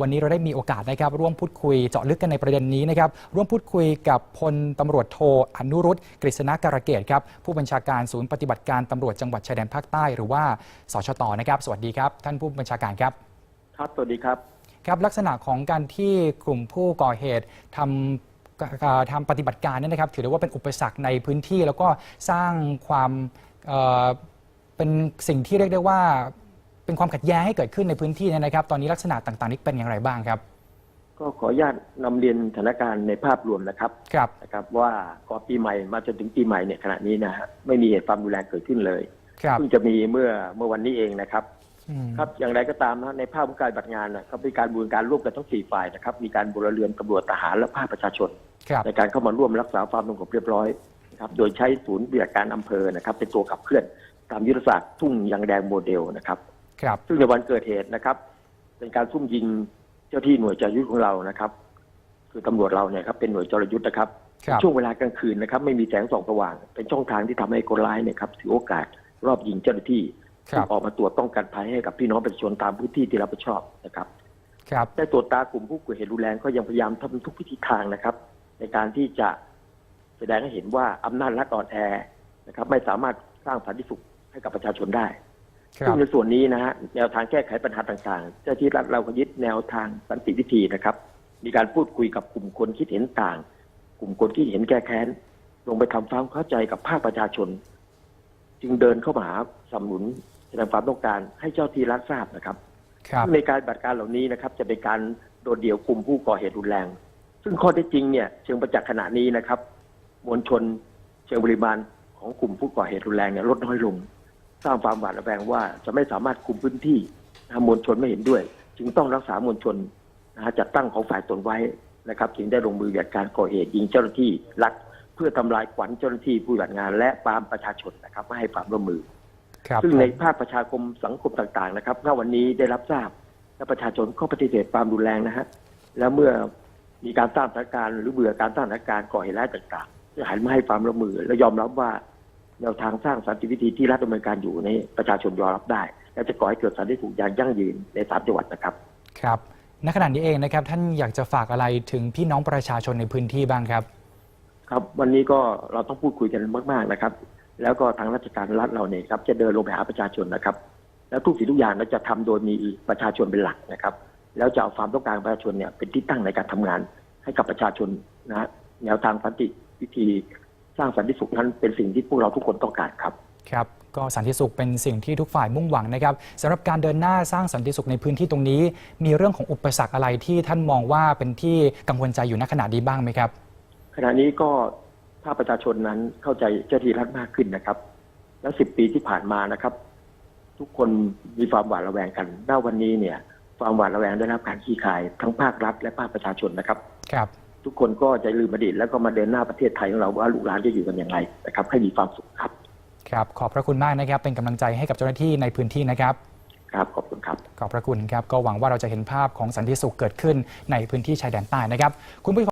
วันนี้เราได้มีโอกาสนะครับร่วมพูดคุยเจาะลึกกันในประเด็นนี้นะครับร่วมพูดคุยกับพลตำรวจโทอนุรุตกฤษณการะเกตครับผู้บัญชาการศูนย์ปฏิบัติการตำรวจจังหวัดชายแดนภาคใต้ หรือว่าสชตนะครับ สวัสดีครับ ท่านผู้บัญชาการครับ ครับสวัสดีครับครับลักษณะของการที่กลุ่มผู้ก่อเหตุทำเอ่อทำปฏิบัติการเนี่ยนะครับ ถือได้ว่าเป็นอุปสรรคในพื้นที่ แล้วก็สร้างความเอ่อเป็นสิ่งที่เรียกได้ว่า เป็นความขัดแย้งให้เกิดขึ้นในพื้นที่เนี่ยนะครับ ตอนนี้ลักษณะต่างๆนี้เป็นอย่างไรบ้างครับ ก็ขออนุญาตนำเรียนสถานการณ์ในภาพรวมนะครับครับนะครับ ว่าก่อนปีใหม่มาจนถึงปีใหม่เนี่ยขณะนี้นะฮะไม่มีเหตุความรุนแรงเกิดขึ้นเลยครับเพิ่งจะมีเมื่อเมื่อวันนี้เองนะครับ อืมครับอย่างไรก็ตามนะในภาพของการปฏิบัติงานนะครับมีการบูรณาการร่วมกันทั้งสี่ฝ่ายนะครับ มีการบรเรือนตำรวจทหารและภาคประชาชน ครับในการเข้ามาร่วมรักษาความสงบเรียบร้อยนะครับโดยใช้ศูนย์ปฏิบัติการอำเภอนะครับ เป็นตัวขับเคลื่อนตามยุทธศาสตร์ทุ่งยางแดงโมเดลนะครับ ครับซึ่งในวันเกิดเหตุนะครับ เป็นการซุ่มยิงเจ้าที่หน่วยจรยุทธ์ของเรานะครับ คือตำรวจเราเนี่ยครับเป็นหน่วยจรยุทธ์นะครับครับช่วงเวลากลางคืนนะครับ ไม่มีแสงส่องสว่าง เป็นช่องทางที่ทำให้คนร้ายเนี่ยครับถือโอกาสรอบยิงเจ้าหน้าที่คซึ่รังบออกมาตรวจป้องกันภัยให้กับพี่น้องประชาชนตามพื้นที่ที่รับผิดชอบนะครับครับได้ตรวจตากลุ่มผู้ก่อเหตุรุนแรงก็ยังพยายามทำทุกวิธีทางนะครับ ในการที่จะแสดงให้เห็นว่าอำนาจรัฐอ่อนแอนะครับ ไม่สามารถสร้างสันติสุขให้กับประชาชนได้ครั ซึ่บงในส่วนนี้นะฮะแนวทางแก้ไขปัญหาต่างๆ เจ้าที่รัฐเราก็ยึดแนวทางสันติวิธีนะครับ มีการพูดคุยกับกลุ่มคนคิดเห็นต่าง กลุ่มคนที่เห็นแก้แค้น ลงไปทำความเข้าใจกับภาคประชาชน จึงเดินเข้ามาหาสนับสนุนแสดงความต้องการให้เจ้าที่รัฐทราบนะครับครับซึ่งในการปฏิบัติการเหล่านี้นะครับ จะเป็นการโดดเดี่ยวกลุ่มผู้ก่อเหตุรุนแรง ซึ่งข้อเท็จจริงเนี่ยเชิงประจักษ์ขณะนี้นะครับ มวลชนเชิงปริมาณของกลุ่มผู้ก่อเหตุรุนแรงเนี่ยลดน้อยลง สร้างความหวาดระแวงว่าจะไม่สามารถคุมพื้นที่นะมวลชนไม่เห็นด้วย จึงต้องรักษามวลชนนะฮะจัดตั้งของฝ่ายตนไว้นะครับ จึงได้ลงมือจัดการก่อเหตุยิงเจ้าหน้าที่รัฐเพื่อทำลายขวัญเจ้าหน้าที่ผู้ปฏิบัติงาน และปรามประชาชนนะครับไม่ให้ความร่วมมือครับซึ่งในภาคประชาคมสังคมต่างๆนะครับณวันนี้ได้รับทราบและประชาชนก็ปฏิเสธความรุนแรงนะฮะแล้วเมื่อมีการสร้างสถานการณ์หรือเบื่อการสร้างสถานการณ์ก่อเหตุร้ายต่างๆจะหันมาให้ความร่วมมือ และยอมรับว่า แนวทางสร้างสันติวิธีที่รัฐดำเนินการอยู่ในประชาชนยอมรับได้ และจะก่อให้เกิดสันติสุขอย่างยั่งยืนในสามจังหวัดนะครับครับณขณะนี้เองนะครับ ท่านอยากจะฝากอะไรถึงพี่น้องประชาชนในพื้นที่บ้างครับ ครับ วันนี้ก็เราต้องพูดคุยกันมาก ๆนะครับ แล้วก็ทางราชการรัฐเราเนี่ยครับจะเดินลงไปหาประชาชนนะครับ แล้วทุกสิ่งทุกอย่างเราจะทำโดยมีประชาชนเป็นหลักนะครับ แล้วจะเอาความต้องการของประชาชนเนี่ยเป็นที่ตั้งในการทำงานให้กับประชาชนนะฮะแนวทางสันติวิธี สร้างสันติสุขนั้นเป็นสิ่งที่พวกเราทุกคนต้องการครับ ครับก็สันติสุขเป็นสิ่งที่ทุกฝ่ายมุ่งหวังนะครับสำหรับการเดินหน้าสร้างสันติสุขในพื้นที่ตรงนี้ มีเรื่องของอุปสรรคอะไรที่ท่านมองว่าเป็นที่กังวลใจอยู่ณขณะนี้บ้างไหมครับ ขณะนี้ก็ถ้าประชาชนนั้นเข้าใจเจ้าหน้าที่รัฐมากขึ้นนะครับ แล้วสิบปีที่ผ่านมานะครับ ทุกคนมีความหวาดระแวงกันณวันนี้เนี่ย ความหวาดระแวงได้รับการขี้คายทั้งภาครัฐและภาคประชาชนนะครับ ครับ ทุกคนก็จะลืมอดีตแล้วก็มาเดินหน้าประเทศไทยของเราว่าลูกหลานจะอยู่กันอย่างไรนะครับ ให้มีความสุขครับ ครับ ขอบพระคุณมากนะครับ เป็นกำลังใจให้กับเจ้าหน้าที่ในพื้นที่นะครับครับขอบคุณครับขอบพระคุณครับก็หวังว่าเราจะเห็นภาพของสันติสุขเกิดขึ้นในพื้นที่ชายแดนใต้นะครับคุณผู้ชม